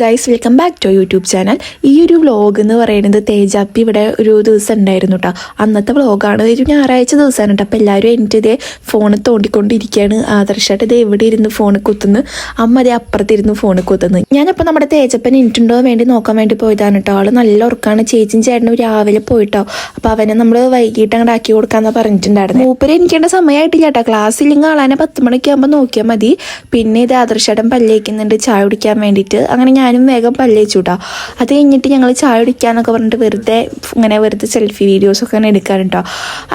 Guys welcome back to YouTube channel ഈ ഒരു vlog എന്ന് പറയുന്നത് തേജാപ്പി ഇവിടെ ഒരു ദിവസം ഉണ്ടായിരുന്നു കേട്ടോ അന്നത്തെ വ്ളോഗാണ് ഒരു ഞായറാഴ്ച ദിവസമാണ് കേട്ടോ അപ്പോൾ എല്ലാവരും എന്റെ ഇതേ ഫോൺ തോണ്ടിക്കൊണ്ടിരിക്കുകയാണ്. ആദർശമായിട്ട് ഇത് എവിടെ ഇരുന്ന് ഫോൺ കുത്തുന്നു. അമ്മ അതേ അപ്പുറത്തിരുന്ന് ഫോണ് കുത്തുന്നു. ഞാനപ്പോൾ നമ്മുടെ തേജപ്പൻ എനിട്ടുണ്ടോ വേണ്ടി നോക്കാൻ വേണ്ടി പോയതാണ് കേട്ടോ ആൾ നല്ല ഉറക്കാണ്. ചേച്ചിയും ചേട്ടനും രാവിലെ പോയിട്ടോ. അപ്പോൾ അവനെ നമ്മൾ വൈകിട്ട് അങ്ങോട്ട് ആക്കി കൊടുക്കാമെന്ന് പറഞ്ഞിട്ടുണ്ടായിരുന്നു. മൂപ്പര് എനിക്കേണ്ട സമയമായിട്ടില്ല കേട്ടോ ക്ലാസ്സില്ലെങ്കിൽ ആളാനെ പത്ത് മണിക്ക് ആകുമ്പോൾ നോക്കിയാൽ മതി. പിന്നെ ഇത് ആദർശേട്ടൻ പല്ലേക്കുന്നുണ്ട് ചായ കുടിക്കാൻ വേണ്ടിയിട്ട്. അങ്ങനെ ഞാനും വേഗം പല്ലേച്ചു കേട്ടോ അത് കഴിഞ്ഞിട്ട് ഞങ്ങൾ ചായ കുടിക്കാന്നൊക്കെ പറഞ്ഞിട്ട് വെറുതെ ഇങ്ങനെ വെറുതെ സെൽഫി വീഡിയോസൊക്കെ അങ്ങനെ എടുക്കാറുണ്ടോ.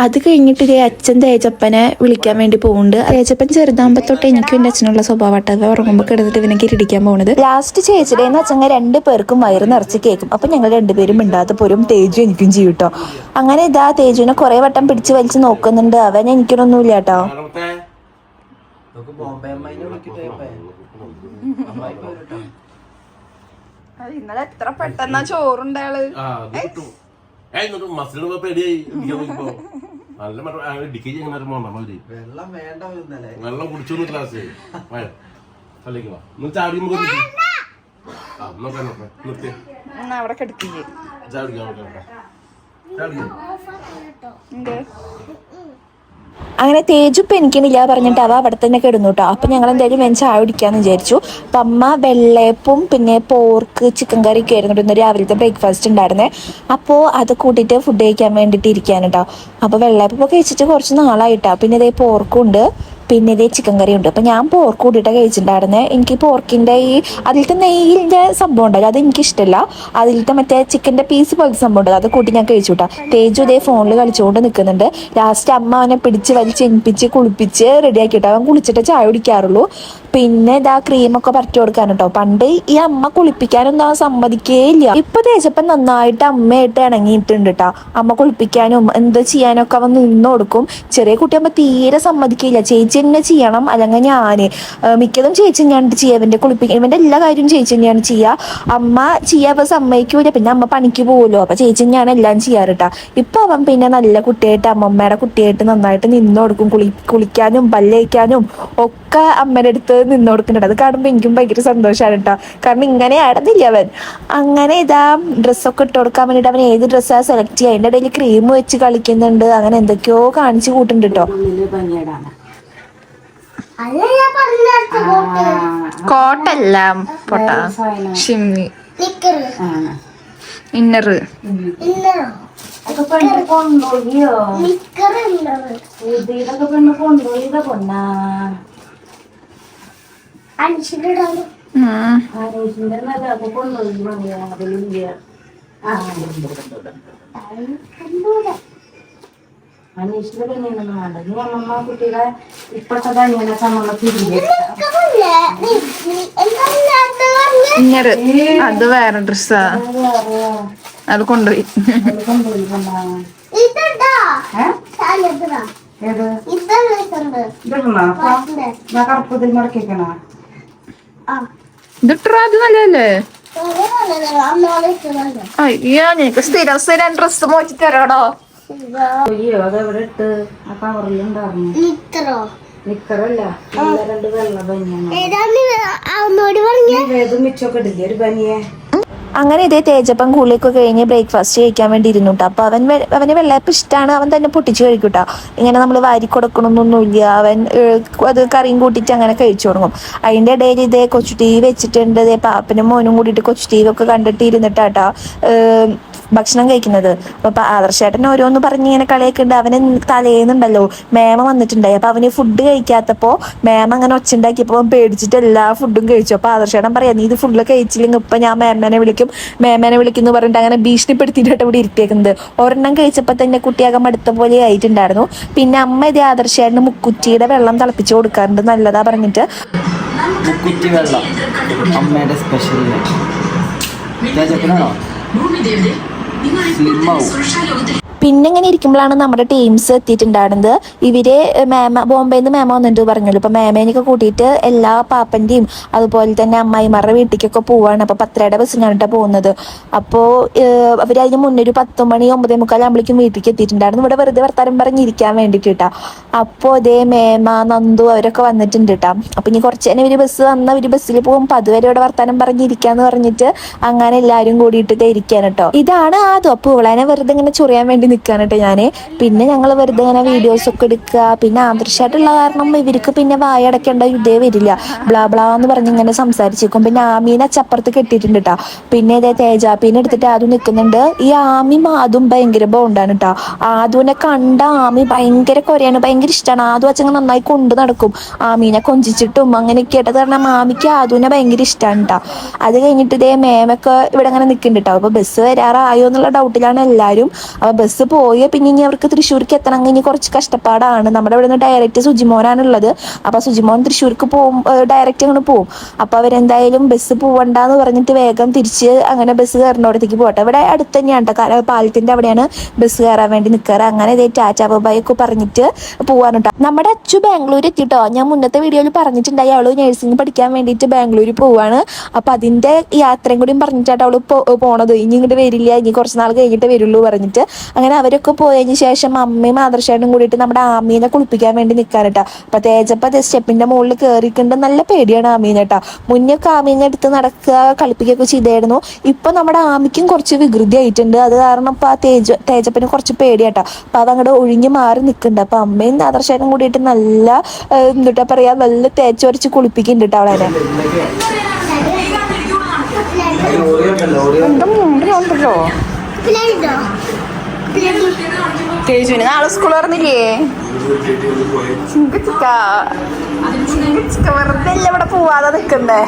അത് കഴിഞ്ഞിട്ട് ഇതേ അച്ഛൻ തേജപ്പനെ വിളിക്കാൻ വേണ്ടി പോകുന്നുണ്ട് തേജപ്പൻ ചെറുതാകുമ്പോൾ തൊട്ട് എനിക്കും എന്റെ അച്ഛനുള്ള സ്വഭാവമായിട്ട് അവ ഉറങ്ങുമ്പോൾ കിടന്നിട്ട് ഇവനെ കിരടിക്കാൻ പോകുന്നത് ലാസ്റ്റ് ചേച്ചിയുടെ അച്ഛൻ രണ്ട് പേർക്കും വയറ് നിറച്ച് കേൾക്കും അപ്പം ഞങ്ങൾ രണ്ടുപേരും മിണ്ടാത്ത പോരും. തേജു എനിക്കും ചെയ്യും കേട്ടോ അങ്ങനെ ഇതാ തേജുവിനെ കുറേ വട്ടം പിടിച്ച് വലിച്ച് നോക്കുന്നുണ്ട്. അവൻ എനിക്കൊന്നുമില്ല കേട്ടോ അമ്മ ബോംബെ വിളിക്കട്ടെ ഇന്നലെ എത്ര പെട്ടെന്നാ ചോറുണ്ടാൾ എന്നിട്ട് മസിലിന് പേടിയായി നല്ല മറ്റം അങ്ങനെ വെള്ളം വേണ്ട വെള്ളം കുടിച്ചു ക്ലാസ് അല്ലെങ്കിൽ വാ. ഒന്ന് ചാടി അവിടെ കിടക്കില്ലേ ചാടിക്കാം ചാടിക്കാം അങ്ങനെ തേജു ഇപ്പം എനിക്കണില്ല പറഞ്ഞിട്ട് അവ അവിടെ തന്നെ കിടന്നു കേട്ടോ അപ്പം ഞങ്ങൾ എന്തായാലും വെൻ ചായ കുടിക്കാന്ന് വിചാരിച്ചു. അപ്പം അമ്മ വെള്ളയപ്പും പിന്നെ പോർക്ക് ചിക്കൻ കറി ഒക്കെ ആയിരുന്നു ഇന്ന് രാവിലത്തെ ബ്രേക്ക്ഫാസ്റ്റ് ഉണ്ടായിരുന്നേ. അപ്പോൾ അത് കൂട്ടിയിട്ട് ഫുഡ് കഴിക്കാൻ വേണ്ടിയിട്ട് ഇരിക്കാനുണ്ടോ കേട്ടോ അപ്പോൾ വെള്ളയപ്പം ഒക്കെ കഴിച്ചിട്ട് കുറച്ച് നാളായിട്ടോ. പിന്നെ ഇതേ പോർക്കും ഉണ്ട് പിന്നെ ഇതേ ചിക്കൻ കറി ഉണ്ട്. അപ്പം ഞാൻ പോർക്ക് കൂട്ടിയിട്ട് കഴിച്ചിട്ടുണ്ടായിരുന്നേ. എനിക്ക് പോർക്കിന്റെ ഈ അതിലത്തെ നെയ്യിന്റെ സംഭവം ഉണ്ടല്ലോ അത് എനിക്ക് ഇഷ്ടമല്ല അതിലത്തെ മറ്റേ ചിക്കന്റെ പീസ് പോലത്തെ സംഭവം ഉണ്ടല്ലോ അത് കൂട്ടി ഞാൻ കഴിച്ചു കേട്ടോ തേജു ഇതേ ഫോണിൽ കളിച്ചുകൊണ്ട് നിൽക്കുന്നുണ്ട് ലാസ്റ്റ് അമ്മ അവനെ പിടിച്ച് വലിച്ച് എണിപ്പിച്ച് കുളിപ്പിച്ച് റെഡിയാക്കിയിട്ട് അവൻ കുളിച്ചിട്ട് ചായ കുടിക്കാറുള്ളൂ. പിന്നെ ഇതാ ക്രീമൊക്കെ പറ്റി കൊടുക്കാൻ കേട്ടോ പണ്ട് ഈ അമ്മ കുളിപ്പിക്കാനൊന്നും ആ സമ്മതിക്കേ ഇല്ല ഇപ്പൊ തേച്ചപ്പം നന്നായിട്ട് അമ്മയായിട്ട് ഇണങ്ങിയിട്ടുണ്ട് കേട്ടോ അമ്മ കുളിപ്പിക്കാനും എന്ത് ചെയ്യാനൊക്കെ അവൻ നിന്ന് കൊടുക്കും. ചെറിയ കുട്ടിയമ്മ തീരെ സമ്മതിക്കില്ല ചേച്ചി തന്നെ ചെയ്യണം അല്ലെങ്കിൽ ഞാൻ. മിക്കതും ചേച്ചി തന്നെയാണ് ചെയ്യുക ഇവന്റെ കുളിപ്പിക്കാൻ ഇവന്റെ എല്ലാ കാര്യവും ചേച്ചി തന്നെയാണ് ചെയ്യുക അമ്മ ചെയ്യാൻ സമ്മതിക്കൂല. പിന്നെ അമ്മ പണിക്ക് പോകുമല്ലോ അപ്പൊ ചേച്ചി തന്നെയാണ് എല്ലാം ചെയ്യാറ് കേട്ടോ ഇപ്പൊ അവൻ പിന്നെ നല്ല കുട്ടിയായിട്ട് അമ്മമ്മയുടെ കുട്ടിയായിട്ട് നന്നായിട്ട് നിന്ന് കൊടുക്കും. കുളി കുളിക്കാനും പല്ലയക്കാനും ഒക്കെ അമ്മയുടെ അടുത്ത് നിന്ന് കൊടുക്കുന്നുണ്ട് അത് കാണുമ്പോൾ എനിക്കും ഭയങ്കര സന്തോഷമാണ് കേട്ടോ കാരണം ഇങ്ങനെ ആടുന്നില്ല അവൻ. അങ്ങനെ ഇതാ ഡ്രസ്സൊക്കെ ഇട്ട് കൊടുക്കാൻ വേണ്ടിയിട്ട് അവൻ ഏത് ഡ്രസ്സാണ് സെലക്ട് ചെയ്യുക അതിന്റെ ഇടയിൽ ക്രീം വെച്ച് കളിക്കുന്നുണ്ട്. അങ്ങനെ എന്തൊക്കെയോ കാണിച്ചു കൂട്ടുന്നുണ്ട് കേട്ടോ കോട്ടല്ല പൊട്ട. ഷിമ്മി. ഇന്നർ നിക്കറ് ഉണ്ടത് അഞ്ചിലിടാണ് അത് വേറെ ഡ്രസ്സാ. അത് കൊണ്ടുപോയി. കറുപ്പത്തിൽ മടക്കിക്കണോ ആ. ഇതിട്ടാ അത് നല്ലതല്ലേ. അയ്യോ നിനക്ക് സ്ഥിരം സ്ഥിരം ഡ്രസ്സ് മോച്ചി തരാടോ? ഇതാ. അയ്യോ അത് എവിടെ ഇട്ട്? ആ കവറിലുണ്ടായിരുന്നു നിക്കറോ? നിക്കറല്ല. രണ്ട് വെള്ള ബനിയാണ് ഏതാ നീ അമ്മോട് പറഞ്ഞ? ഏത് മിച്ചൊക്കെ ഇടില്ലേ ഒരു ബനിയെ അങ്ങനെ ഇതേ തേജപ്പൻ കൂളിയൊക്കെ കഴിഞ്ഞ് ബ്രേക്ക്ഫാസ്റ്റ് കഴിക്കാൻ വേണ്ടി ഇരുന്നുട്ടോ അപ്പോൾ അവൻ അവന് വെള്ളയപ്പം ഇഷ്ടമാണ് അവൻ തന്നെ പൊട്ടിച്ച് കഴിക്കൂട്ടോ കേട്ടോ ഇങ്ങനെ നമ്മൾ വാരി കൊടുക്കണമെന്നൊന്നുമില്ല അവൻ അത് കറിയും കൂട്ടിയിട്ട് അങ്ങനെ കഴിച്ചു തുടങ്ങും. അതിന്റെ ഇടയിൽ ഇതേ കൊച്ചു ടി വി വെച്ചിട്ടുണ്ട്. പാപ്പനും മോനും കൂടിയിട്ട് കൊച്ചു ടി വി ഒക്കെ കണ്ടിട്ട് ഇരുന്നിട്ടാട്ടോ ഭക്ഷണം കഴിക്കുന്നത്. അപ്പൊ ആദർശേട്ടൻ ഓരോന്ന് പറഞ്ഞ് ഇങ്ങനെ കളിയൊക്കെ ഉണ്ട്. അവന് തലേന്നുണ്ടല്ലോ മേമ വന്നിട്ടുണ്ടായി. അപ്പൊ അവന് ഫുഡ് കഴിക്കാത്തപ്പോ മേമ അങ്ങനെ ഒച്ചുണ്ടാക്കിയപ്പോ പേടിച്ചിട്ട് എല്ലാ ഫുഡും കഴിച്ചു. അപ്പൊ ആദർശേട്ടൻ പറയാ നീ ഇത് ഫുഡ് കഴിച്ചില്ലെങ്കിൽ ഇപ്പൊ ഞാൻ മേമേനെ വിളിക്കും. മേമേനെ വിളിക്കുന്നു പറഞ്ഞിട്ട് അങ്ങനെ ഭീഷണിപ്പെടുത്തിയിട്ടാണ് ഇവിടെ ഇരുത്തിയേക്കുന്നത് ഒരെണ്ണം കഴിച്ചപ്പോ തന്നെ കുട്ടിയാകം മടുത്ത പോലെ ആയിട്ടുണ്ടായിരുന്നു. പിന്നെ അമ്മ ഇതേ ആദർശേട്ടന് മുക്കുറ്റിയുടെ വെള്ളം തിളപ്പിച്ചു കൊടുക്കാറുണ്ട്. നല്ലതാ പറഞ്ഞിട്ട്. മുക്കുറ്റി വെള്ളം. അമ്മയുടെ സ്പെഷ്യൽ തേജപ്പനാണോ Firmao. പിന്നെ ഇങ്ങനെ ഇരിക്കുമ്പോഴാണ് നമ്മുടെ ടീംസ് എത്തിയിട്ടുണ്ടായിരുന്നത്. ഇവർ മാമ ബോംബെയിൽ നിന്ന് മാമ വന്നിട്ട് പറഞ്ഞല്ലോ. അപ്പൊ മേമേനൊക്കെ കൂട്ടിയിട്ട് എല്ലാ പാപ്പന്റെയും അതുപോലെ തന്നെ അമ്മായിമാരുടെ വീട്ടിലേക്കൊക്കെ പോവാണ്. അപ്പൊ പത്തരയുടെ ബസ്സിനാണ് പോകുന്നത്. അപ്പോ അവർ അതിന് മുന്നേ ഒരു പത്ത് മണി ഒമ്പതേ മുക്കാലാകുമ്പോഴേക്കും വീട്ടിലേക്ക് എത്തിയിട്ടുണ്ടായിരുന്നു. ഇവിടെ വെറുതെ വർത്താനം പറഞ്ഞിരിക്കാൻ വേണ്ടിയിട്ട് കേട്ടോ. അപ്പോൾ അതേ മേമ നന്ദു അവരൊക്കെ വന്നിട്ടുണ്ട് കേട്ടോ. അപ്പൊ ഇനി കുറച്ച് തന്നെ ഇവർ ബസ് വന്ന ഒരു ബസ്സിൽ പോകും. അപ്പൊ അതുവരെ ഇവിടെ വർത്താനം പറഞ്ഞിരിക്കാന്ന് പറഞ്ഞിട്ട് അങ്ങനെ എല്ലാരും കൂടിയിട്ട് ഇരിക്കാൻ കേട്ടോ. ഇതാണ് ആദ്യം അപ്പൊ ഇവളെ വെറുതെ ഇങ്ങനെ ചൊറിയാൻ വേണ്ടി നിൽക്കാൻ കേട്ടോ ഞാൻ പിന്നെ ഞങ്ങൾ വെറുതെ ഇങ്ങനെ വീഡിയോസ് ഒക്കെ എടുക്കുക പിന്നെ ആദർശമായിട്ടുള്ള കാരണം ഇവർക്ക് പിന്നെ വായ അടയ്ക്കേണ്ട ഇതേ വരില്ല. ബ്ലാ ബ്ലാ എന്ന് പറഞ്ഞ് ഇങ്ങനെ സംസാരിച്ചിരിക്കും പിന്നെ ആമീനെ അച്ചപ്പുറത്ത് കെട്ടിയിട്ടുണ്ട് കേട്ടോ പിന്നെ ഇതേ തേജാപ്പീനെ എടുത്തിട്ട് ആദ്യം നിൽക്കുന്നുണ്ട് ഈ ആമി മാതും ഭയങ്കര ബോണ്ടാണ് കേട്ടോ ആദുവിനെ കണ്ട ആമി ഭയങ്കര കൊരയാണ്. ഭയങ്കര ഇഷ്ടമാണ് ആദു അച്ഛൻ നന്നായി കൊണ്ടു നടക്കും. ആമീനെ കൊഞ്ചിച്ചിട്ടും അങ്ങനെയൊക്കെ ആയിട്ട് കാരണം ആമിക്ക് ആദുവിനെ ഭയങ്കര ഇഷ്ടമാണ് കേട്ടോ അത് കഴിഞ്ഞിട്ട് ഇതേ മേമൊക്കെ ഇവിടെ അങ്ങനെ നിൽക്കുന്നുണ്ട് കേട്ടോ അപ്പൊ ബസ് വരാറായോ എന്നുള്ള ഡൗട്ടിലാണ് എല്ലാവരും അപ്പൊ ബസ് പോയ പിന്നെ ഇനി അവർക്ക് തൃശ്ശൂർക്ക് എത്തണമെങ്കിൽ ഇനി കുറച്ച് കഷ്ടപ്പാടാണ്. നമ്മുടെ ഇവിടെ നിന്ന് ഡയറക്റ്റ് സുജിമോനാണുള്ളത്. അപ്പൊ സുജിമോൻ തൃശ്ശൂർക്ക് പോകും ഡയറക്റ്റ് അങ്ങനെ പോകും അപ്പൊ അവരെന്തായാലും ബസ് പോവണ്ടെന്ന് പറഞ്ഞിട്ട് വേഗം തിരിച്ച് അങ്ങനെ ബസ് കയറുന്നവിടത്തേക്ക് പോകട്ടെ. ഇവിടെ അടുത്ത് തന്നെയാണ് കേട്ടോ പാലത്തിന്റെ അവിടെയാണ് ബസ് കയറാൻ വേണ്ടി നിൽക്കാറ് അങ്ങനെ ഇതേ ടാറ്റ ഒക്കെ പറഞ്ഞിട്ട് പോവാൻ കേട്ടോ നമ്മുടെ അച്ചു ബാംഗ്ലൂർ എത്തിട്ടോ? ഞാൻ മുന്നത്തെ വീഡിയോയിൽ പറഞ്ഞിട്ടുണ്ടായി. അവൾ നഴ്സിംഗ് പഠിക്കാൻ വേണ്ടിയിട്ട് ബാംഗ്ലൂർ പോവാണ്. അപ്പൊ അതിന്റെ യാത്രയും കൂടിയും പറഞ്ഞിട്ടാണ് അവൾ പോണത്. ഇനി ഇങ്ങോട്ട് വരില്ല. ഇനി കുറച്ച് നാൾ കഴിഞ്ഞിട്ട് വരുള്ളൂ പറഞ്ഞിട്ട്. അങ്ങനെ അവരൊക്കെ പോയതിന് ശേഷം അമ്മയും ആദർശായിട്ടും കൂടിയിട്ട് നമ്മുടെ ആമീനെ കുളിപ്പിക്കാൻ വേണ്ടി നിൽക്കാനട്ടാ അപ്പൊ തേജപ്പ സ്റ്റെപ്പിന്റെ മുകളിൽ കയറിക്കൊണ്ട് നല്ല പേടിയാണ് ആമീനട്ടാ മുന്നൊക്കെ ആമീനെ എടുത്ത് നടക്കുക കളിപ്പിക്കുകയൊക്കെ ചെയ്തായിരുന്നു. ഇപ്പൊ നമ്മുടെ ആമിക്കും കുറച്ച് വികൃതി ആയിട്ടുണ്ട് അത് കാരണം ഇപ്പൊ ആ തേജ തേജപ്പന് കുറച്ച് പേടിയാട്ടാ. അപ്പൊ അതങ്ങോട്ട് ഒഴിഞ്ഞു മാറി നിൽക്കുന്നുണ്ട് അപ്പൊ അമ്മയും ആദർശായിട്ടും കൂടിയിട്ട് നല്ല എന്തുട്ടാ പറയാ നല്ല തേച്ചൊരച്ച് കുളിപ്പിക്കുന്നുണ്ട് കേട്ടോ അവളെ ഉണ്ടല്ലോ തേജുവിന്. നാളെ സ്കൂൾ തുറന്നില്ലേ? ചിങ്ക ചിങ്ക വെറുതെ ഇവിടെ പോവാതെ നിൽക്കുന്നേ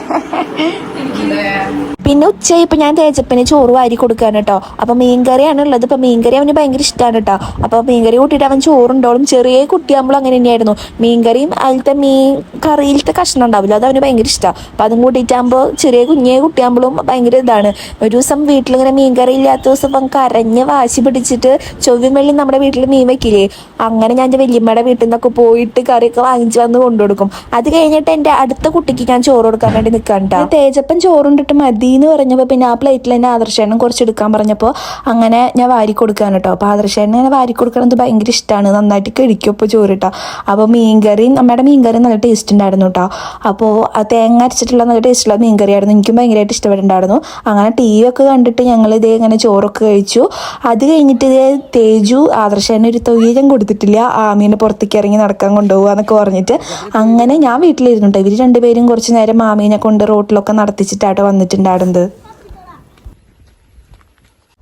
പിന്നെ ഉച്ചയായപ്പോ ഞാൻ തേജപ്പന് ചോറ് വാരി കൊടുക്കാൻ കേട്ടോ. അപ്പൊ മീൻകറിയാണ് ഉള്ളത്. ഇപ്പൊ മീൻകറി അവന് ഭയങ്കര ഇഷ്ടമാണ് കേട്ടോ. അപ്പൊ മീൻകറി കൂട്ടിയിട്ട് അവൻ ചോറുണ്ടോളും. ചെറിയ കുട്ടിയാകുമ്പോൾ അങ്ങനെ തന്നെയായിരുന്നു. മീൻകറിയും അതിലത്തെ മീൻ കറിയിലത്തെ കഷ്ണം ഉണ്ടാവില്ല. അത് അവന് ഭയങ്കര ഇഷ്ടമാണ് അപ്പൊ അതും കൂട്ടിയിട്ടാകുമ്പോൾ ചെറിയ കുഞ്ഞേ കുട്ടിയാകുമ്പോഴും ഭയങ്കര ഇതാണ്. ഒരു ദിവസം വീട്ടിലിങ്ങനെ മീൻകറി ഇല്ലാത്ത ദിവസം അവൻ കരഞ്ഞ് വാശി പിടിച്ചിട്ട് ചൊവ്വയും വെള്ളി നമ്മുടെ വീട്ടിൽ മീൻ വെക്കില്ലേ? അങ്ങനെ ഞാൻ എന്റെ വല്യമ്മയുടെ വീട്ടിൽ നിന്നൊക്കെ പോയിട്ട് കറിയൊക്കെ വാങ്ങിച്ച് വന്ന് കൊണ്ടുകൊടുക്കും. അത് കഴിഞ്ഞിട്ട് എന്റെ അടുത്ത കുട്ടിക്ക് ഞാൻ ചോറ് കൊടുക്കാൻ വേണ്ടി നിൽക്കാണ്ട തേജപ്പൻ ചോറുണ്ടിട്ട് മതി എന്ന് പറഞ്ഞപ്പോൾ പിന്നെ ആ പ്ലേറ്റിൽ തന്നെ ആദർശേണ്ണൻ കുറച്ച് എടുക്കാൻ പറഞ്ഞപ്പോൾ അങ്ങനെ ഞാൻ വാരി കൊടുക്കാൻ കേട്ടോ അപ്പോൾ ആദർശേണ്ണൻ ഇങ്ങനെ വാരി കൊടുക്കണത് ഭയങ്കര ഇഷ്ടമാണ് നന്നായിട്ട് കഴിക്കും ഇപ്പോൾ ചോറ് കേട്ടോ അപ്പോൾ മീൻകറി നമ്മുടെ മീൻകറി നല്ല ടേസ്റ്റ് ഉണ്ടായിരുന്നു കേട്ടോ അപ്പോൾ തേങ്ങ അരച്ചിട്ടുള്ള നല്ല ടേസ്റ്റുള്ള മീൻകറി ആയിരുന്നു. എനിക്കും ഭയങ്കരമായിട്ട് ഇഷ്ടപ്പെട്ടുണ്ടായിരുന്നു അങ്ങനെ ടി വി ഒക്കെ കണ്ടിട്ട് ഞങ്ങൾ ഇതേ ഇങ്ങനെ ചോറൊക്കെ കഴിച്ചു. അത് കഴിഞ്ഞിട്ട് ഇതേ തേജു ആദർശേണ്ണ ഒരു തൊയ്യം കൊടുത്തിട്ടില്ല. ആമീനെ പുറത്തേക്ക് ഇറങ്ങി നടക്കാൻ കൊണ്ടുപോകുക എന്നൊക്കെ പറഞ്ഞിട്ട് അങ്ങനെ ഞാൻ വീട്ടിലിരുന്നുണ്ട് ഇവർ രണ്ടുപേരും കുറച്ച് നേരം മാമീനെ കൊണ്ട് റോട്ടിലൊക്കെ നടത്തിച്ചിട്ടാട്ടോ വന്നിട്ടുണ്ടായിരുന്നത്.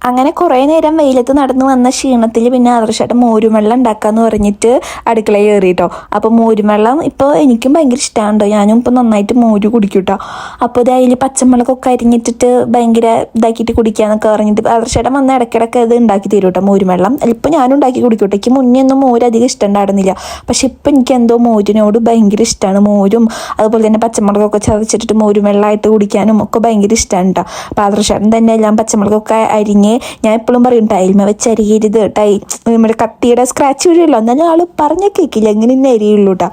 അങ്ങനെ കുറേ നേരം വെയിലത്ത് നടന്നു വന്ന ക്ഷീണത്തിൽ പിന്നെ ആദർശമായിട്ട് മോരുമെള്ളം ഉണ്ടാക്കാന്ന് പറഞ്ഞിട്ട് അടുക്കള കയറി കേട്ടോ അപ്പോൾ മോരുവെള്ളം ഇപ്പോൾ എനിക്കും ഭയങ്കര ഇഷ്ടമാണ് ഞാനും ഇപ്പോൾ നന്നായിട്ട് മോര് കുടിക്കും കേട്ടോ അപ്പോൾ ഇത് അതിൽ പച്ചമുളകൊക്കെ അരിഞ്ഞിട്ടിട്ട് ഭയങ്കര ഇതാക്കിയിട്ട് കുടിക്കാന്നൊക്കെ പറഞ്ഞിട്ട് ആദർശമായിട്ട് വന്ന ഇടയ്ക്കിടയ്ക്ക് ഇത് ഉണ്ടാക്കി തരും കേട്ടോ മോരുവെള്ളം. ഇപ്പോൾ ഞാനും ഉണ്ടാക്കി കുടിക്കും എനിക്ക് മുന്നേ ഒന്നും മോര് അധികം ഇഷ്ടമുണ്ടായിരുന്നില്ല പക്ഷെ ഇപ്പം എനിക്ക് എന്തോ മോരിനോട് ഭയങ്കര ഇഷ്ടമാണ് മോരും. അതുപോലെ തന്നെ പച്ചമുളകൊക്കെ ചതച്ചിട്ടിട്ട് മോരും വെള്ളമായിട്ട് കുടിക്കാനും ഒക്കെ ഭയങ്കര ഇഷ്ടമാണ് കേട്ടോ അപ്പോൾ ആദർശം തന്നെ എല്ലാം പച്ചമുളകൊക്കെ അരിഞ്ഞ് ഞാൻ എപ്പോഴും പറയും ടൈൽമ വെച്ച് അരിയരുത് ടൈ നമ്മുടെ കത്തിയുടെ സ്ക്രാച്ച് വീഴുമല്ലോ ഞാൻ ആൾ പറഞ്ഞ കേൾക്കില്ല എങ്ങനെ ഇന്ന് അരിയുള്ളൂ കേട്ടോ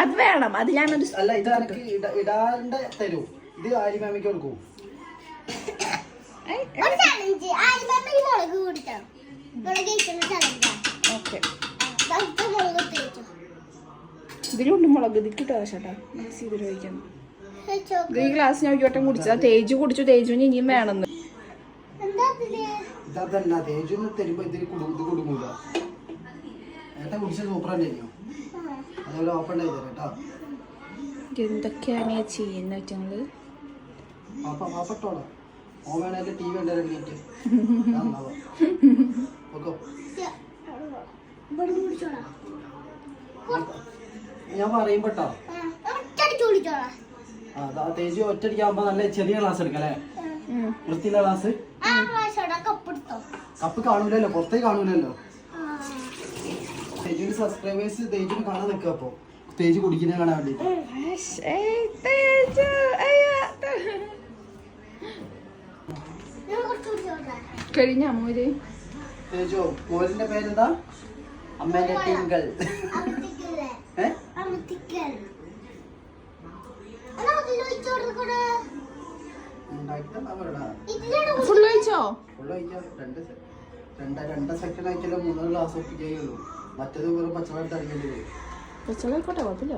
അത് വേണം അത് ഞാനൊരു അല്ല ഇത് ഇടാണ്ട് തരൂ. ഇത് കൊടുക്കൂ. ഇതിലുണ്ട് മുളക് ഇതിക്കിട്ടോ കിട്ടോ ചേട്ടാ. മിക്സ് ചെയ്തിട്ട് കഴിക്കാൻ ഇത് ഈ ഗ്ലാസ് ഞാൻ ഒരു വട്ടം കുടിച്ചതാ. തേജു കുടിച്ചു. തേജുവിന് ഇനിയും വേണമെന്ന്. ഇതല്ല തേജു തരുമ്പോ കുടുങ്ങൂല. സൂപ്പർ അതുപോലെ ഓപ്പൺ തരാം കേട്ടോ. എന്തൊക്കെയാണ് ചെയ്യുന്ന വെച്ചങ്ങൾ പാപ്പ പാപ്പട്ടോടാ വേണേൽ ടി വി ഞാൻ പറയുമ്പോട്ടോ തേജു ഒറ്റടിക്കാകുമ്പോ നല്ല ചെറിയ ക്ലാസ് എടുക്കല്ലേ? വൃത്തിയുള്ള ക്ലാസ് കപ്പ് കാണൂലല്ലോ പുറത്തേക്ക് കാണൂലല്ലോ. തേജുവിന്റെ സബ്സ്ക്രൈബേഴ്സ് തേജിന് കാണാൻ നിൽക്കുക അപ്പൊ. തേജ് കുടിക്കുന്ന കാണാൻ വേണ്ടിട്ട്. കഴിഞ്ഞ മോര്? തേജോ മോരിന്റെ പേരെന്താ? അമ്മേന്റെ ടിങ്കൾ അമത്തിക്കല്ലേ ഏ? അതിൽ ഒഴിച്ചു രണ്ട് സെക്ഷൻ ആക്കിയാലേ മൂന്നാൽ ഗ്ലാസ് ഒപ്പിക്കുകയുള്ളൂ. മറ്റേത് വെറും പച്ചവെള്ളം തടിക്കേണ്ടി വരും പച്ചവെള്ളായിക്കോട്ടെ കുഴപ്പമില്ല.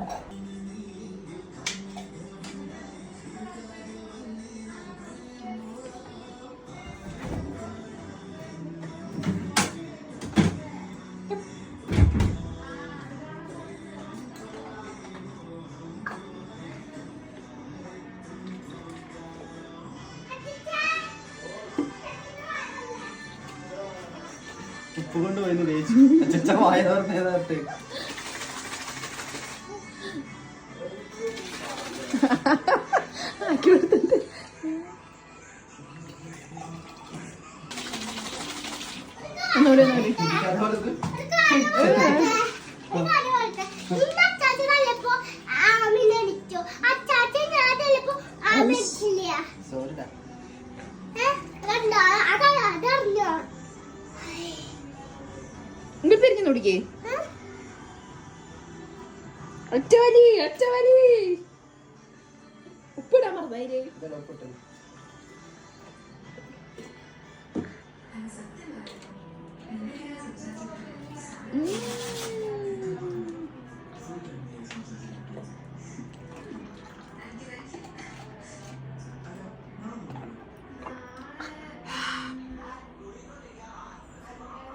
ഒന്നുകൂടി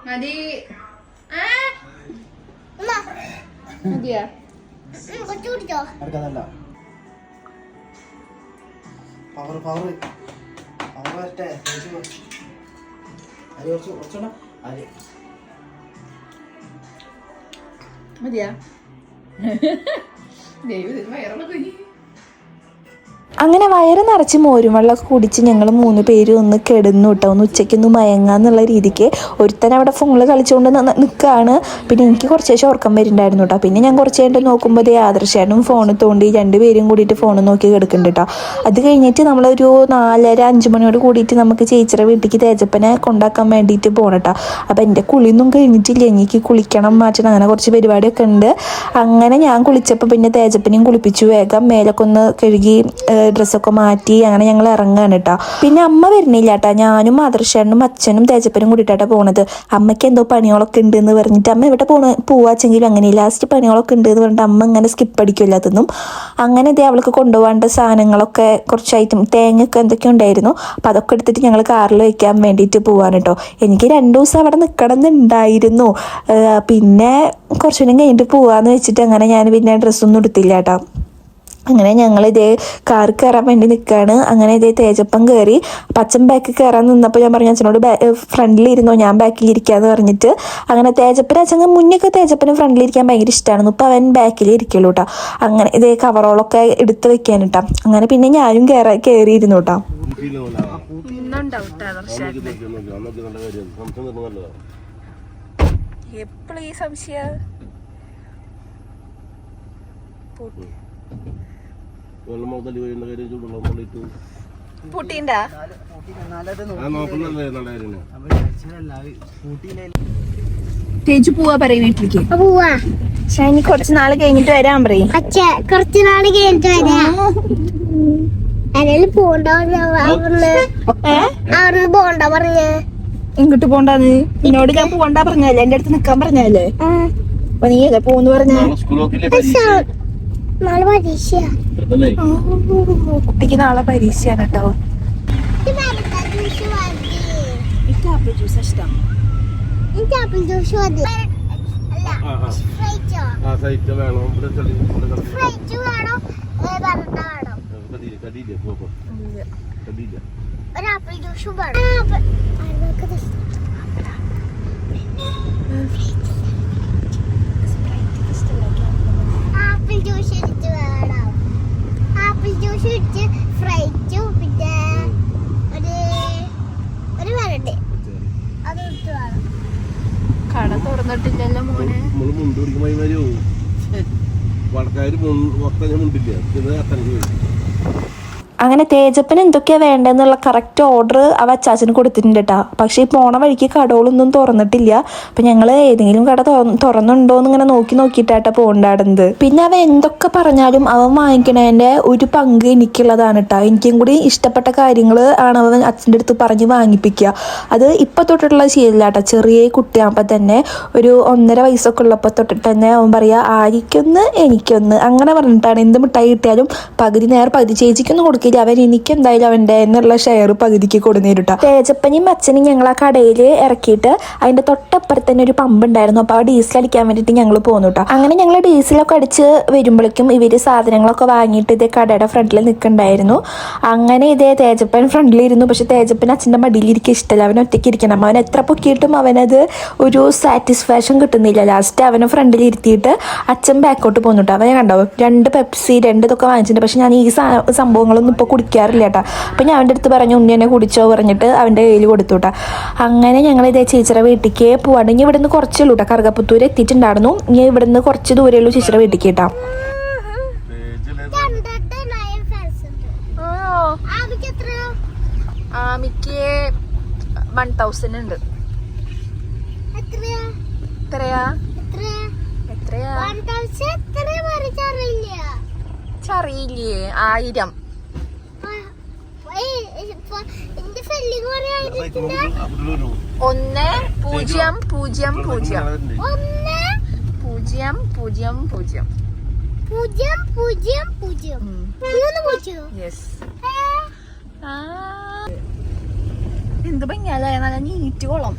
മതി. മതിയാ? ഉം, കുറച്ച് കുടിച്ചോ? അടുക്കതല്ല പവർ പവർ പവർ വരട്ടെ. അരി കുറച്ച് കുറച്ചുകൂടെ അരി. മതിയാ. ദൈവം വയറൊക്കെ അങ്ങനെ വയറ് നിറച്ച് മോരും വെള്ളമൊക്കെ കുടിച്ച് ഞങ്ങൾ മൂന്ന് പേരും ഒന്ന് കിടന്നു കേട്ടോ. ഒന്ന് ഉച്ചയ്ക്കൊന്ന് മയങ്ങാന്നുള്ള രീതിക്ക് ഒരുത്തൻ അവിടെ ഫോണിൽ കളിച്ചുകൊണ്ട് നിൽക്കുകയാണ് പിന്നെ എനിക്ക് കുറച്ച് ശേഷം ഉറക്കം വരുന്നുണ്ടായിരുന്നു കേട്ടോ. പിന്നെ ഞാൻ കുറച്ച് കഴിഞ്ഞിട്ട് നോക്കുമ്പോൾ ദേ ആദർശായിട്ടും ഫോൺ തോണ്ടി രണ്ടുപേരും കൂടിയിട്ട് ഫോൺ നോക്കി കിടക്കുന്നുണ്ട് കേട്ടോ. അത് കഴിഞ്ഞിട്ട് നമ്മളൊരു നാലര അഞ്ച് മണിയോട് കൂടിയിട്ട് നമുക്ക് ചേച്ചിയുടെ വീട്ടിലേക്ക് തേജപ്പനെ കൊണ്ടാക്കാൻ വേണ്ടിയിട്ട് പോകണം കേട്ടോ. അപ്പം എന്റെ കുളിയൊന്നും കഴിഞ്ഞിട്ടില്ല. എനിക്ക് കുളിക്കണം മാറ്റണം. അങ്ങനെ കുറച്ച് പരിപാടിയൊക്കെ ഉണ്ട്. അങ്ങനെ ഞാൻ കുളിച്ചപ്പോൾ പിന്നെ തേജപ്പനെയും കുളിപ്പിച്ചു. വേഗം മേലൊക്കെ ഒന്ന് കഴുകി ഡ്രസ്സൊക്കെ മാറ്റി അങ്ങനെ ഞങ്ങൾ ഇറങ്ങാണ് കേട്ടോ പിന്നെ അമ്മ വരുന്നില്ല കേട്ടോ ഞാനും മാതൃശേണനും അച്ഛനും തേജപ്പനും കൂടിയിട്ടാ പോണത്. അമ്മയ്ക്ക് എന്തോ പണികളൊക്കെ ഉണ്ട് എന്ന് പറഞ്ഞിട്ട് അമ്മ എവിടെ പോണ പോവാച്ചെങ്കിലും അങ്ങനെ ലാസ്റ്റ് പണികളൊക്കെ ഉണ്ട് എന്ന് പറഞ്ഞിട്ട് അമ്മ ഇങ്ങനെ സ്കിപ്പ് അടിക്കില്ല അതൊന്നും. അങ്ങനെ ഇതേ അവൾക്ക് കൊണ്ടുപോകേണ്ട സാധനങ്ങളൊക്കെ കുറച്ച് ഐറ്റം തേങ്ങയൊക്കെ എന്തൊക്കെ ഉണ്ടായിരുന്നു. അപ്പോൾ അതൊക്കെ എടുത്തിട്ട് ഞങ്ങൾ കാറിൽ വയ്ക്കാൻ വേണ്ടിയിട്ട് പോവാണ് കേട്ടോ എനിക്ക് രണ്ട് ദിവസം അവിടെ നിൽക്കണം എന്നുണ്ടായിരുന്നു പിന്നെ കുറച്ചുകൂടി കഴിഞ്ഞിട്ട് പോവാന്ന് വെച്ചിട്ട് അങ്ങനെ ഞാൻ പിന്നെ ഡ്രസ്സൊന്നും എടുത്തില്ല കേട്ടോ അങ്ങനെ ഞങ്ങൾ ഇതേ കാർ കയറാൻ വേണ്ടി നിൽക്കുകയാണ് അങ്ങനെ ഇതേ തേജപ്പം കയറി. പച്ചൻ ബാക്കിൽ കയറാൻ നിന്നപ്പോൾ ഞാൻ പറഞ്ഞു അച്ഛനോട് ഫ്രണ്ടിലിരുന്നോ ഞാൻ ബാക്കിൽ ഇരിക്കാന്ന് പറഞ്ഞിട്ട്. അങ്ങനെ തേജപ്പൻ അച്ഛൻ മുന്നൊക്കെ തേജപ്പന് ഫ്രണ്ടിലിരിക്കാൻ ഭയങ്കര ഇഷ്ടമാണ് ഇപ്പം അവൻ ബാക്കിൽ ഇരിക്കുള്ളൂ കേട്ടോ അങ്ങനെ ഇതേ കവറോളൊക്കെ എടുത്ത് വെക്കാൻ കേട്ടോ അങ്ങനെ പിന്നെ ഞാനും കയറാ കയറിയിരുന്നു കേട്ടോ എപ്പോഴും ഈ സംശയം വെള്ളം മുതൽ വരുന്ന കാര്യം ചൂടുള്ള മുള്ളിട്ടു പൂട്ടിണ്ടാ നോക്കുന്നല്ലേ നല്ല കാര്യം. തേജു പോവാ പറയും വീട്ടിലേക്ക്. പോവാ. ഷാനി കുറച്ച് നാൾ കഴിഞ്ഞിട്ട് വരാൻ പറയും. അച്ഛാ കുറച്ച് നാൾ കഴിഞ്ഞിട്ട് വരാം. പോണ്ട പറഞ്ഞ്? ഇങ്ങോട്ട് പോണ്ടാന്ന്? എന്നോട് ഞാൻ പോണ്ടാ പറഞ്ഞല്ലേ എന്റെ അടുത്ത് നിക്കാൻ പറഞ്ഞല്ലേ അപ്പൊ നീ അല്ലേ പോന്ന് പറഞ്ഞ? നാളെ പരീക്ഷ അല്ലേ കുട്ടിക്ക് നാളെ പരീക്ഷയാണ് കേട്ടോ ജ്യൂസ് എനിക്ക് ആപ്പിൾ ജ്യൂസ് ഇഷ്ടം. എനിക്ക് ആപ്പിൾ ജ്യൂസ് മതി. അല്ല ആ ആ ഫ്രൈറ്റോ ആ സൈറ്റ് വേണം ഇവിടെ കളി ഇവിടെ കളി ഫ്രൈറ്റ് വേണോ പറഞ്ഞ വേണോ കടിയില്ല കടിയില്ല പോപ്പോ കടിയില്ല ഒരു ആപ്പിൾ ജ്യൂസ് വേണം ആപ്പിൾ ജ്യൂസ് എടുത്ത് വേണം. ആപ്പിൾ ജ്യൂസ് അടിച്ച് ഫ്രൈറ്റും പിന്നെ ഒരു ഒരു വരണ്ട്. അത് ഇട്ട് വേണം. കട തുറന്നിട്ടില്ലല്ലോ മോനെ. നമ്മൾ മുണ്ട് മൊത്തം മുണ്ടില്ല? ഇത് അത്തനക്ക് വരും അങ്ങനെ തേജപ്പന് എന്തൊക്കെയാ വേണ്ടതെന്നുള്ള കറക്റ്റ് ഓർഡർ അവ അച്ചാച്ചന് കൊടുത്തിട്ടുണ്ട് കേട്ടോ പക്ഷേ ഈ പോണ വഴിക്ക് കടകളൊന്നും തുറന്നിട്ടില്ല. അപ്പം ഞങ്ങൾ ഏതെങ്കിലും കട തുറന്നുണ്ടോ എന്ന് ഇങ്ങനെ നോക്കി നോക്കിയിട്ടാട്ടാ പോകണ്ടാടുന്നത്. പിന്നെ അവ എന്തൊക്കെ പറഞ്ഞാലും അവൻ വാങ്ങിക്കണതിന്റെ ഒരു പങ്ക് എനിക്കുള്ളതാണ് കേട്ടോ എനിക്കും കൂടി ഇഷ്ടപ്പെട്ട കാര്യങ്ങൾ ആണ് അവൻ അച്ഛന്റെ അടുത്ത് പറഞ്ഞ് വാങ്ങിപ്പിക്കുക അത് ഇപ്പം തൊട്ടിട്ടുള്ള ശീലമില്ല ചെറിയ കുട്ടിയാകുമ്പോൾ തന്നെ ഒരു ഒന്നര വയസ്സൊക്കെ ഉള്ളപ്പോൾ തൊട്ടിട്ട് തന്നെ അവൻ പറയുക ആരിക്കൊന്ന് എനിക്കൊന്ന്. അങ്ങനെ പറഞ്ഞിട്ടാണ് എന്ത് മിഠായി കിട്ടിയാലും പകുതി നേരം പകുതി ചേച്ചിക്കൊന്നും കൊടുക്കില്ല അവൻ എനിക്ക് എന്തായാലും അവന്റെ എന്നുള്ള ഷെയർ പകുതിക്ക് കൊടുന്നേരുട്ടാ. തേജപ്പനും അച്ഛനും ഞങ്ങൾ ആ കടയിൽ ഇറക്കിയിട്ട് അതിന്റെ തൊട്ടപ്പുറത്ത് തന്നെ ഒരു പമ്പ് ഉണ്ടായിരുന്നു. അപ്പോൾ ആ ഡീസൽ അടിക്കാൻ വേണ്ടിയിട്ട് ഞങ്ങൾ പോന്നു കേട്ടോ അങ്ങനെ ഞങ്ങൾ ഡീസലൊക്കെ അടിച്ച് വരുമ്പോഴേക്കും ഇവർ സാധനങ്ങളൊക്കെ വാങ്ങിയിട്ട് ഇതേ കടയുടെ ഫ്രണ്ടിൽ നിൽക്കണ്ടായിരുന്നു അങ്ങനെ ഇതേ തേജപ്പൻ ഫ്രണ്ടിലിരുന്നു പക്ഷെ തേജപ്പൻ അച്ഛന്റെ മടിയിലിരിക്കുക ഇഷ്ടമല്ല. അവൻ ഒറ്റയ്ക്ക് ഇരിക്കണം. അവൻ എത്ര പൊക്കിയിട്ടും അവനത് ഒരു സാറ്റിസ്ഫാക്ഷൻ കിട്ടുന്നില്ല. ലാസ്റ്റ് അവനെ ഫ്രണ്ടിൽ ഇരുത്തിയിട്ട് അച്ഛൻ ബാക്കോട്ട് പോന്നിട്ട്. അവനെ കണ്ടോ? രണ്ട് പെപ്സി രണ്ട് ഇതൊക്കെ വാങ്ങിച്ചിട്ടുണ്ട്. പക്ഷെ ഞാൻ ഈ സംഭവങ്ങളൊന്നും ഇപ്പോൾ കുടിക്കാറില്ല കേട്ടോ അപ്പം ഞാൻ അവന്റെ അടുത്ത് പറഞ്ഞു ഉണ്ണി എന്നെ കുടിച്ചോ പറഞ്ഞിട്ട് അവന്റെ കയ്യിൽ കൊടുത്തു കേട്ടോ അങ്ങനെ ഞങ്ങൾ ഇതേ ചേച്ചിയുടെ വീട്ടിലേക്ക് പോവാണ്ട് ഇനി ഇവിടുന്ന് കുറച്ചേ ഉള്ളൂ കേട്ടോ കറുകപ്പുത്തൂർ എത്തിയിട്ടുണ്ടായിരുന്നു. ഇനി ഇവിടുന്ന് കുറച്ച് ദൂരേ ഉള്ളൂ ചേച്ചിയുടെ വീട്ടിലേക്ക് കേട്ടോ ഉണ്ട്. ആമിക്ക് എത്രയാ? ആമിക്ക് വൺ തൗസൻഡ് ഉണ്ട് എത്രയാ ആയിരം. ഒന്ന് പൂജ്യം പൂജ്യം പൂജ്യം. ഒന്ന്. പൂജ്യം പൂജ്യം പൂജ്യം. പൂജ്യം പൂജ്യം പൂജ്യം. മൂന്ന് പൂജ്യം യെസ് എന്ത് ഭംഗിയല്ലേ? നല്ല നീറ്റ് കൊള്ളം.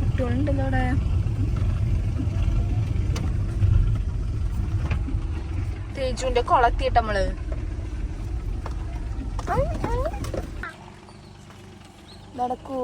കുട്ടികളുണ്ടല്ലോ അവിടെ. തേജുവിന്റെ കൊളത്തിയിട്ട് നമ്മൾ നടക്കൂ.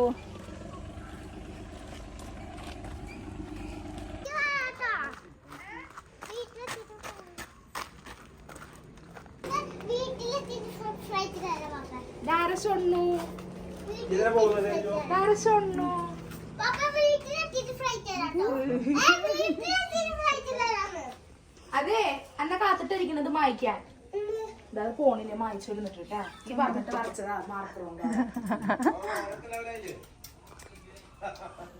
അതെ അന്ന കാത്തിട്ടിരിക്കുന്നത് മായ്ക്കാൻ. ഫോണിൽ മായ്ച്ചു കൊടുത്തിട്ട് കേട്ടാ ഈ പറഞ്ഞിട്ട് വരച്ചതാ മാർക്കർ കൊണ്ട്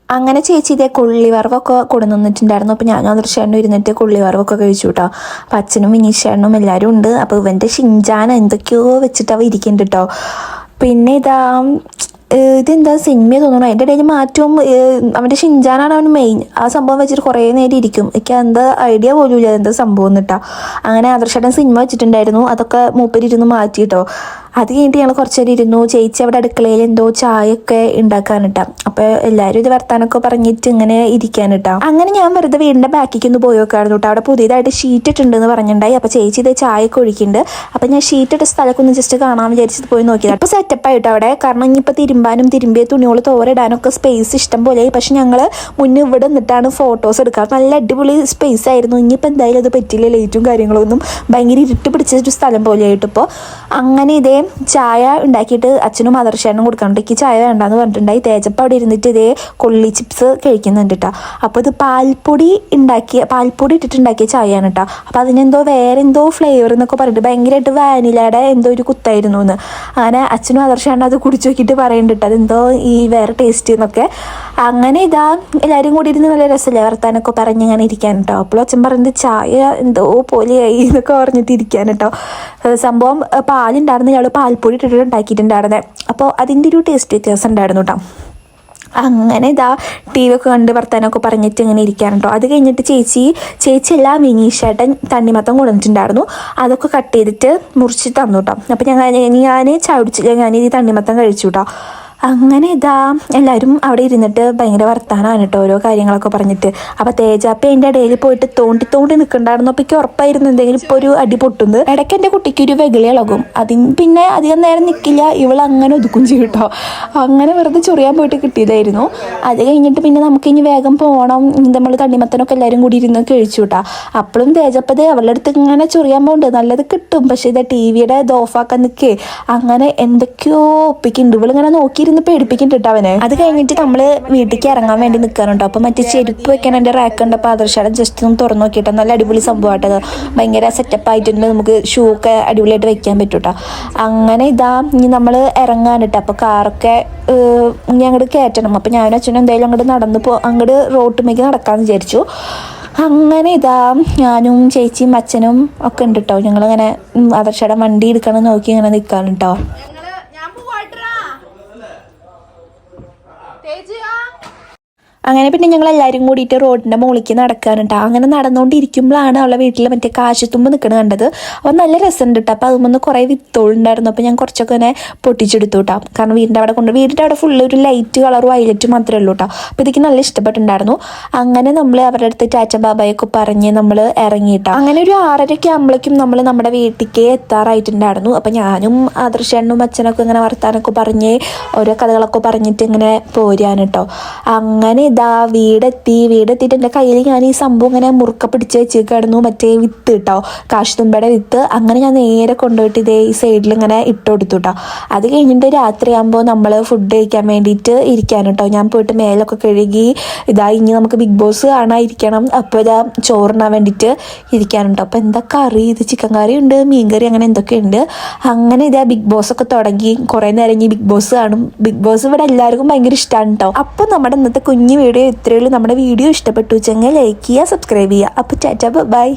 അങ്ങനെ ചേച്ചി ഇതേ കൊള്ളിവറവൊക്കെ വറവൊക്കെ കൊണ്ടുവന്നിട്ടുണ്ടായിരുന്നു അപ്പോൾ ഞാനും ചേട്ടനും ഇരുന്നിട്ട് കൊള്ളിവറവൊക്കെ കഴിച്ചു കേട്ടോ അപ്പം അച്ഛനും വിനീഷേട്ടനും എല്ലാവരും ഉണ്ട്. അപ്പോൾ ഇവന്റെ ഷിഞ്ചാൻ എന്തൊക്കെയോ വെച്ചിട്ട് അവ ഇരിക്കുന്നുണ്ട് കേട്ടോ പിന്നെ ഇതാ ഇതെന്താ? സിനിമ തോന്നുന്നു അതിന്റെ ഇടയിൽ മാറ്റവും അവന്റെ ഷിഞ്ചാനാണ് അവൻ മെയിൻ ആ സംഭവം വെച്ചിട്ട് കുറേ നേരം ഇരിക്കും. എനിക്ക് എന്താ ഐഡിയ പോലും ഇല്ല. എന്താ സംഭവം എന്നിട്ടാ അങ്ങനെ ആദർശേട്ടൻ സിനിമ വെച്ചിട്ടുണ്ടായിരുന്നു. അതൊക്കെ മൂപ്പരിരുന്ന് മാറ്റി കേട്ടോ. അത് കഴിഞ്ഞിട്ട് ഞങ്ങൾ കുറച്ച് നേരം ഇരുന്നു. ചേച്ചി അവിടെ അടുക്കളയിൽ എന്തോ ചായയൊക്കെ ഉണ്ടാക്കാനിട്ടാ. അപ്പോൾ എല്ലാരും ഇത് വർത്താനൊക്കെ പറഞ്ഞിട്ട് ഇങ്ങനെ ഇരിക്കാനിട്ടാ. അങ്ങനെ ഞാൻ വെറുതെ വീടിന്റെ ബാക്കിലേക്ക് ഒന്ന് പോയി നോക്കായിരുന്നു കേട്ടോ അവിടെ പുതിയതായിട്ട് ഷീറ്റ് ഇട്ടുണ്ടെന്ന് പറഞ്ഞിട്ടുണ്ടായി അപ്പോൾ ചേച്ചി ഇത് ചായയൊക്കെ ഒഴിക്കുന്നുണ്ട് അപ്പോൾ ഞാൻ ഷീറ്റ് ഇട്ട സ്ഥലമൊക്കെ ഒന്ന് ജസ്റ്റ് കാണാൻ വിചാരിച്ചിട്ട് പോയി നോക്കിയത്. അപ്പോൾ സെറ്റപ്പ് ആയിട്ട് അവിടെ? കാരണം ഇനിയിപ്പോൾ തിരുമ്പാനും തിരുമ്പിയ തുണികൾ തോരിടാനൊക്കെ സ്പേസ് ഇഷ്ടം പോലെ പക്ഷെ ഞങ്ങൾ മുന്നേ ഇവിടെ നിന്നിട്ടാണ് ഫോട്ടോസ് എടുക്കുക നല്ല അടിപൊളി സ്പേസ് ആയിരുന്നു. ഇനിയിപ്പോൾ എന്തായാലും അത് പറ്റില്ല ലൈറ്റും കാര്യങ്ങളൊന്നും ഭയങ്കര ഇരുട്ട് പിടിച്ചൊരു സ്ഥലം പോലെ ഇപ്പോൾ അങ്ങനെ ഇതേ ചായ ഉണ്ടാക്കിയിട്ട് അച്ഛനും മദർശേനും കൊടുക്കാനുണ്ട്. എനിക്ക് ചായ വേണ്ടെന്ന് പറഞ്ഞിട്ടുണ്ടായി. തേജപ്പ അവിടെ ഇരുന്നിട്ട് ഇതേ കൊള്ളി ചിപ്സ് കഴിക്കുന്നുണ്ട് കേട്ടോ അപ്പോൾ ഇത് പാൽപ്പൊടി ഉണ്ടാക്കിയ പാൽപ്പൊടി ഇട്ടിട്ടുണ്ടാക്കിയ ചായയാണ് കേട്ടോ അപ്പോൾ അതിനെന്തോ വേറെ എന്തോ ഫ്ലേവർ എന്നൊക്കെ പറഞ്ഞിട്ട് ഭയങ്കരമായിട്ട് വാനിലയുടെ എന്തോ ഒരു കുത്തായിരുന്നു എന്ന് അങ്ങനെ അച്ഛനും മദർശേനും അത് കുടിച്ചു നോക്കിയിട്ട് പറയുന്നുണ്ട് കേട്ടോ അതെന്തോ ഈ വേറെ ടേസ്റ്റ് എന്നൊക്കെ. അങ്ങനെ ഇതാ എല്ലാവരും കൂടി ഇരുന്ന് നല്ല രസമില്ല വർത്താനൊക്കെ പറഞ്ഞ് ഇങ്ങനെ ഇരിക്കാൻ കേട്ടോ അപ്പോൾ അച്ഛൻ പറഞ്ഞത് ചായ എന്തോ പോലെയായി എന്നൊക്കെ പറഞ്ഞിട്ട് ഇരിക്കാൻ കേട്ടോ സംഭവം പാലുണ്ടായിരുന്നു. ഞങ്ങൾ പാൽപ്പൊടി ഇട്ടിട്ട് ഉണ്ടാക്കിയിട്ടുണ്ടായിരുന്നത് അപ്പോൾ അതിന്റെ ഒരു ടേസ്റ്റ് വ്യത്യാസം ഉണ്ടായിരുന്നു കേട്ടോ അങ്ങനെ ഇതാ ടി വി ഒക്കെ കണ്ട് വർത്താനമൊക്കെ പറഞ്ഞിട്ട് ഇങ്ങനെ ഇരിക്കാനുണ്ടോ അത് കഴിഞ്ഞിട്ട് ചേച്ചി ചേച്ചി എല്ലാം വിനീഷേട്ടൻ തണ്ണിമത്തം കൊണ്ടുവന്നിട്ടുണ്ടായിരുന്നു. അതൊക്കെ കട്ട് ചെയ്തിട്ട് മുറിച്ച് തന്നു കേട്ടോ അപ്പം ഞാൻ ഞാൻ ചായ കുടിച്ചില്ല ഞാൻ ഈ തണ്ണിമത്തം കഴിച്ചു കേട്ടോ അങ്ങനെ ഇതാ എല്ലാവരും അവിടെ ഇരുന്നിട്ട് ഭയങ്കര വർത്താനമാണ് കേട്ടോ ഓരോ കാര്യങ്ങളൊക്കെ പറഞ്ഞിട്ട്. അപ്പോൾ തേജാപ്പ എന്റെ ഇടയിൽ പോയിട്ട് തോണ്ടി തോണ്ടി നിൽക്കണ്ടായിരുന്നു. അപ്പോൾ എനിക്ക് ഉറപ്പായിരുന്നു എന്തെങ്കിലും ഇപ്പോൾ ഒരു അടി പൊട്ടുന്നത്. ഇടയ്ക്ക് എന്റെ കുട്ടിക്ക് ഒരു വെകിളി ഇളകും. അതിന് പിന്നെ അധികം നേരം നിൽക്കില്ല ഇവൾ അങ്ങനെ ഒതുക്കും ചെയ്യും കേട്ടോ. അങ്ങനെ വെറുതെ ചൊറിയാൻ പോയിട്ട് കിട്ടിയതായിരുന്നു. അത് കഴിഞ്ഞിട്ട് പിന്നെ നമുക്ക് ഇനി വേഗം പോകണം നമ്മൾ തണ്ണിമത്തനൊക്കെ എല്ലാവരും കൂടി ഇരുന്ന് കഴിച്ചു കേട്ടോ. അപ്പോഴും തേജപ്പത് അവളുടെ അടുത്ത് ഇങ്ങനെ ചൊറിയാൻ പോകുന്നുണ്ട് നല്ലത് കിട്ടും. പക്ഷേ ഇത് ടി വിയുടെ ഇത് ഓഫാക്കാൻ നിൽക്കേ. അങ്ങനെ എന്തൊക്കെയോ ഒപ്പിക്കുന്നുണ്ട്. ഇവളിങ്ങനെ നോക്കിയിരുന്നിട്ട് നിന്ന് പേടിപ്പിക്കുന്നുണ്ട് അവനെ? അത് കഴിഞ്ഞിട്ട് നമ്മൾ വീട്ടിലേക്ക് ഇറങ്ങാൻ വേണ്ടി നിൽക്കാറുണ്ടോ അപ്പോൾ മറ്റേ ചെരുപ്പ് വെക്കാൻ എന്റെ റാക്ക് ഉണ്ട്. അപ്പോൾ ജസ്റ്റ് ഒന്ന് തുറന്നു നോക്കിയിട്ട് നല്ല അടിപൊളി സംഭവമായിട്ട് ഭയങ്കര സെറ്റപ്പ് ആയിട്ടുണ്ട്. നമുക്ക് ഷൂ ഒക്കെ അടിപൊളിയായിട്ട് വെക്കാൻ പറ്റും കേട്ടോ അങ്ങനെ ഇതാ ഇനി നമ്മൾ ഇറങ്ങാനിട്ട്. അപ്പൊ കാറൊക്കെ ഇനി അങ്ങോട്ട് കയറ്റണം അപ്പോൾ ഞാനും അച്ഛനും എന്തായാലും അങ്ങോട്ട് നടന്ന് പോ അങ്ങോട്ട് റോട്ടുമേക്ക് നടക്കാമെന്ന് വിചാരിച്ചു. അങ്ങനെ ഇതാ ഞാനും ചേച്ചിയും അച്ഛനും ഒക്കെ ഉണ്ട് കേട്ടോ ഞങ്ങളിങ്ങനെ അദർശയുടെ വണ്ടി എടുക്കണം നോക്കി ഇങ്ങനെ നിൽക്കാണ് കേട്ടോ ഞാൻ പോവാട്ടാ തേജ് ആ അങ്ങനെ പിന്നെ ഞങ്ങൾ എല്ലാവരും കൂടിയിട്ട് റോഡിന്റെ മുകളിലേക്ക് നടക്കാനുണ്ട് അങ്ങനെ നടന്നുകൊണ്ടിരിക്കുമ്പോഴാണ് അവളെ വീട്ടിൽ മറ്റേ കാശത്തുമ്പ് നിൽക്കുന്നത് കണ്ടത്. അപ്പോൾ നല്ല രസമുണ്ട് കേട്ടോ അപ്പോൾ അതുമൊന്ന് കുറേ വിത്തോളുണ്ടായിരുന്നു. അപ്പോൾ ഞാൻ കുറച്ചൊക്കെ ഇങ്ങനെ പൊട്ടിച്ചെടുത്തു കേട്ടോ കാരണം വീടിന്റെ അവിടെ കൊണ്ട് വീടിന്റെ അവിടെ ഫുള്ള് ഒരു ലൈറ്റ് കളർ വയലറ്റ് മാത്രമേ ഉള്ളൂ കേട്ടോ അപ്പോൾ ഇതൊക്കെ നല്ല ഇഷ്ടപ്പെട്ടിട്ടുണ്ടായിരുന്നു. അങ്ങനെ നമ്മൾ അവരുടെ അടുത്ത് ചാച്ച ബാബായൊക്കെ പറഞ്ഞ് നമ്മൾ ഇറങ്ങിയിട്ടോ അങ്ങനെ ഒരു ആറരയ്ക്ക് ആകുമ്പോഴേക്കും നമ്മൾ നമ്മുടെ വീട്ടിലേക്ക് എത്താറായിട്ടുണ്ടായിരുന്നു. അപ്പോൾ ഞാനും ആദർശണ്ണും അച്ഛനൊക്കെ ഇങ്ങനെ വർത്താനൊക്കെ പറഞ്ഞ് ഓരോ കഥകളൊക്കെ പറഞ്ഞിട്ട് ഇങ്ങനെ പോരാൻ കേട്ടോ അങ്ങനെ ഇതാ വീടെത്തി വീടെത്തിയിട്ട് എന്റെ കയ്യിൽ ഞാൻ ഈ സംഭവം ഇങ്ങനെ മുറുക്ക പിടിച്ച് വെച്ച് കിടന്നു മറ്റേ വിത്ത് കേട്ടോ കാശുതുമ്പയുടെ വിത്ത്. അങ്ങനെ ഞാൻ നേരെ കൊണ്ടുപോയിട്ട് ഇതേ ഈ സൈഡിൽ ഇങ്ങനെ ഇട്ട് കൊടുത്തു കേട്ടോ അത് കഴിഞ്ഞിട്ട് രാത്രിയാകുമ്പോൾ നമ്മൾ ഫുഡ് കഴിക്കാൻ വേണ്ടിയിട്ട് ഇരിക്കാൻ കേട്ടോ ഞാൻ പോയിട്ട് മേലൊക്കെ കഴുകി ഇതാ ഇനി നമുക്ക് ബിഗ് ബോസ് കാണാതിരിക്കണം. അപ്പോൾ ഇതാ ചോറിനാൻ വേണ്ടിയിട്ട് ഇരിക്കാനുണ്ട് അപ്പോൾ എന്താ കറി? ഇത് ചിക്കൻ കറി ഉണ്ട് മീൻ കറി അങ്ങനെ എന്തൊക്കെയുണ്ട് അങ്ങനെ ഇതാ ബിഗ് ബോസ് ഒക്കെ തുടങ്ങി. കുറേ നേരം ഈ ബിഗ് ബോസ് കാണും. ബിഗ് ബോസ് ഇവിടെ എല്ലാവർക്കും ഭയങ്കര ഇഷ്ടമാണ് കേട്ടോ അപ്പോൾ നമ്മുടെ ഇന്നത്തെ കുഞ്ഞു വീഡിയോ ഇത്രയുള്ളൂ നമ്മുടെ വീഡിയോ ഇഷ്ടപ്പെട്ടു വെച്ചെങ്കിൽ ലൈക്ക് ചെയ്യുക സബ്സ്ക്രൈബ് ചെയ്യുക. അപ്പോൾ ടാറ്റ ബൈ.